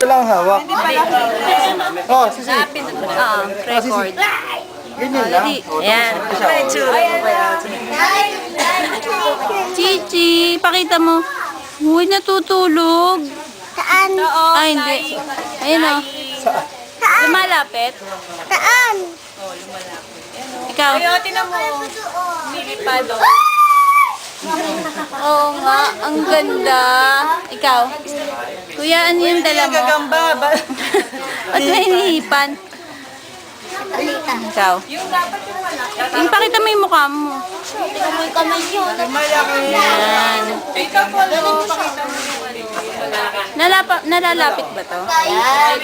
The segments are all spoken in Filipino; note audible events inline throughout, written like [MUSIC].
Ito lang ang hawak. Oh, sisi. Ah, record. Ganyan lang. Ayan. Chichi, pakita mo. Uy, natutulog. Saan? Ay, hindi. Ayun o. Lumalapit. Saan? Ikaw. tinan mo. Lilipado. Oo nga, ang ganda. Ikaw. Kuya, ano yung dala mo? Gagamba. [LAUGHS] ba? Ba't may hinihipan? Ikaw. Yung pakita mo yung mukha mo. Tingnan mo yung kamay yun. Ayan. Ikaw po, ano, pakita mo yung. Nalapa, nalalapit ba to? Yan.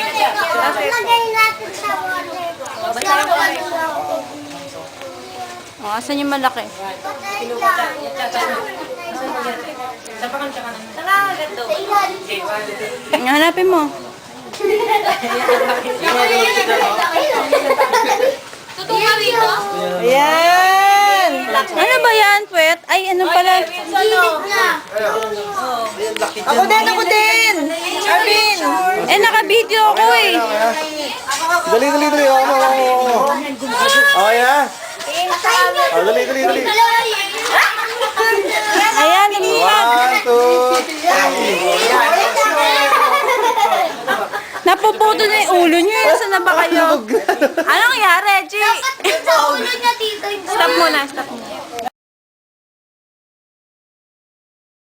Lagay natin sa water. O, asan yung malaki? Hanapin mo. Tutungan dito? Ayan! Ano ba yan, Pwet? Ay, ano pala? Gilid na. Ako din, ako din! Arvin! Eh, naka-video ako eh. Dali, dali, dali. Oh, oh, oh, oh. Yeah. Oh, dali, dali, dali. Ulo eh. Nasaan na ba kayo? Anong nangyari, G? Dapat sa ulo niya dito. yung- Stop muna, stop.